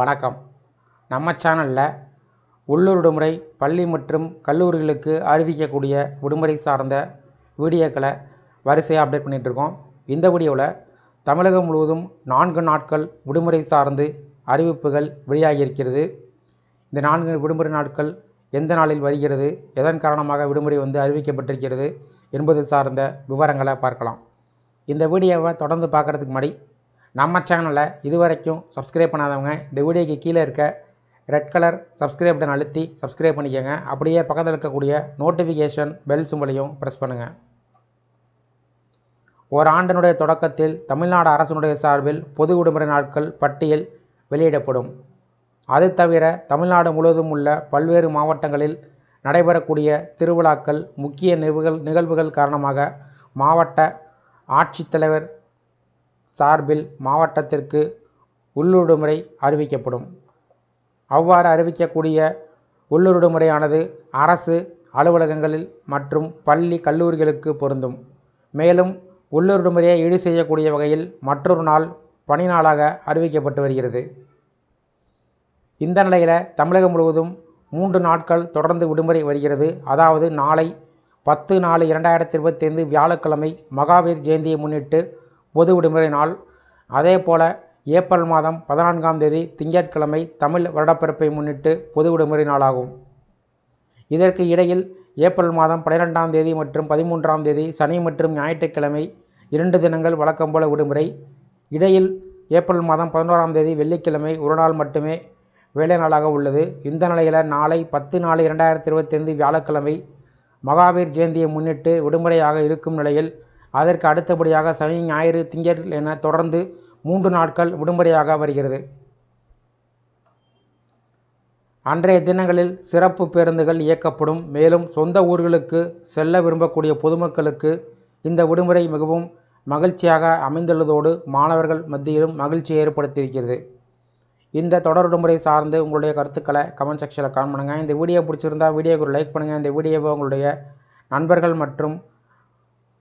வணக்கம். நம்ம சேனலில் உள்ளூர் விடுமுறை பள்ளி மற்றும் கல்லூரிகளுக்கு அறிவிக்கக்கூடிய விடுமுறை சார்ந்த வீடியோக்களை வரிசையாக அப்டேட் பண்ணிகிட்ருக்கோம் இந்த வீடியோவில் தமிழகம் முழுவதும் நான்கு நாட்கள் விடுமுறை சார்ந்து அறிவிப்புகள் வெளியாகி இருக்கிறது. இந்த நான்கு விடுமுறை நாட்கள் எந்த நாளில் வருகிறது எதன் காரணமாக விடுமுறை வந்து அறிவிக்கப்பட்டிருக்கிறது என்பது சார்ந்த விவரங்களை பார்க்கலாம். இந்த வீடியோவை தொடர்ந்து பார்க்குறதுக்கு முன்னாடி நம்ம சேனலை இதுவரைக்கும் சப்ஸ்கிரைப் பண்ணாதவங்க இந்த வீடியோக்கு கீழே இருக்க ரெட் கலர் சப்ஸ்கிரைப் பட்டன் அழுத்தி சப்ஸ்கிரைப் பண்ணிக்கோங்க. அப்படியே பக்கத்தில் இருக்கக்கூடிய நோட்டிஃபிகேஷன் பெல் சிம்பலையும் ப்ரெஸ் பண்ணுங்கள் ஓராண்டினுடைய தொடக்கத்தில் தமிழ்நாடு அரசினுடைய சார்பில் பொது விடுமுறை நாட்கள் பட்டியல் வெளியிடப்படும். அது தவிர தமிழ்நாடு முழுவதும் உள்ள பல்வேறு மாவட்டங்களில் நடைபெறக்கூடிய திருவிழாக்கள் முக்கிய நிகழ்வுகள் நிகழ்வுகள் காரணமாக மாவட்ட ஆட்சித்தலைவர் சார்பில் மாவட்டத்திற்கு உள்ளூர் அறிவிக்கப்படும். அவ்வாறு அறிவிக்கக்கூடிய உள்ளிருடுமுறையானது அரசு அலுவலகங்களில் மற்றும் பள்ளி கல்லூரிகளுக்கு பொருந்தும். மேலும் உள்ளூர் விடுமுறையை ஈடு செய்யக்கூடிய வகையில் மற்றொரு நாள் பணி நாளாக அறிவிக்கப்பட்டு வருகிறது. இந்த நிலையில் தமிழகம் முழுவதும் மூன்று நாட்கள் தொடர்ந்து விடுமுறை வருகிறது. அதாவது நாளை பத்து நாலு இரண்டாயிரத்தி இருபத்தைந்து வியாழக்கிழமை மகாவீர் ஜெயந்தியை முன்னிட்டு பொது விடுமுறை நாள். அதே போல் ஏப்ரல் மாதம் பதினான்காம் தேதி திங்கட்கிழமை தமிழ் வருடப்பிறப்பை முன்னிட்டு பொது விடுமுறை நாளாகும். இதற்கு இடையில் ஏப்ரல் மாதம் பன்னிரெண்டாம் தேதி மற்றும் பதிமூன்றாம் தேதி சனி மற்றும் ஞாயிற்றுக்கிழமை இரண்டு தினங்கள் வழக்கம் போல விடுமுறை. இடையில் ஏப்ரல் மாதம் பதினோராம் தேதி வெள்ளிக்கிழமை ஒரு நாள் மட்டுமே வேலை நாளாக உள்ளது. இந்த நிலையில் நாளை பத்து நாலு இரண்டாயிரத்தி இருபத்தைந்து வியாழக்கிழமை மகாவீர் ஜெயந்தியை முன்னிட்டு விடுமுறையாக இருக்கும் நிலையில் அதற்கு அடுத்தபடியாக சனி ஞாயிறு திங்கள் என தொடர்ந்து மூன்று நாட்கள் விடுமுறையாக வருகிறது. அன்றைய தினங்களில் சிறப்பு பேருந்துகள் இயக்கப்படும். மேலும் சொந்த ஊர்களுக்கு செல்ல விரும்பக்கூடிய பொதுமக்களுக்கு இந்த விடுமுறை மிகவும் மகிழ்ச்சியாக அமைந்துள்ளதோடு மாணவர்கள் மத்தியிலும் மகிழ்ச்சி ஏற்படுத்தியிருக்கிறது. இந்த தொடர் விடுமுறை சார்ந்து உங்களுடைய கருத்துக்களை கமெண்ட் செக்ஷனில் கான் பண்ணுங்கள் இந்த வீடியோ பிடிச்சிருந்தா வீடியோக்கு லைக் பண்ணுங்கள் இந்த வீடியோவை உங்களுடைய நண்பர்கள் மற்றும்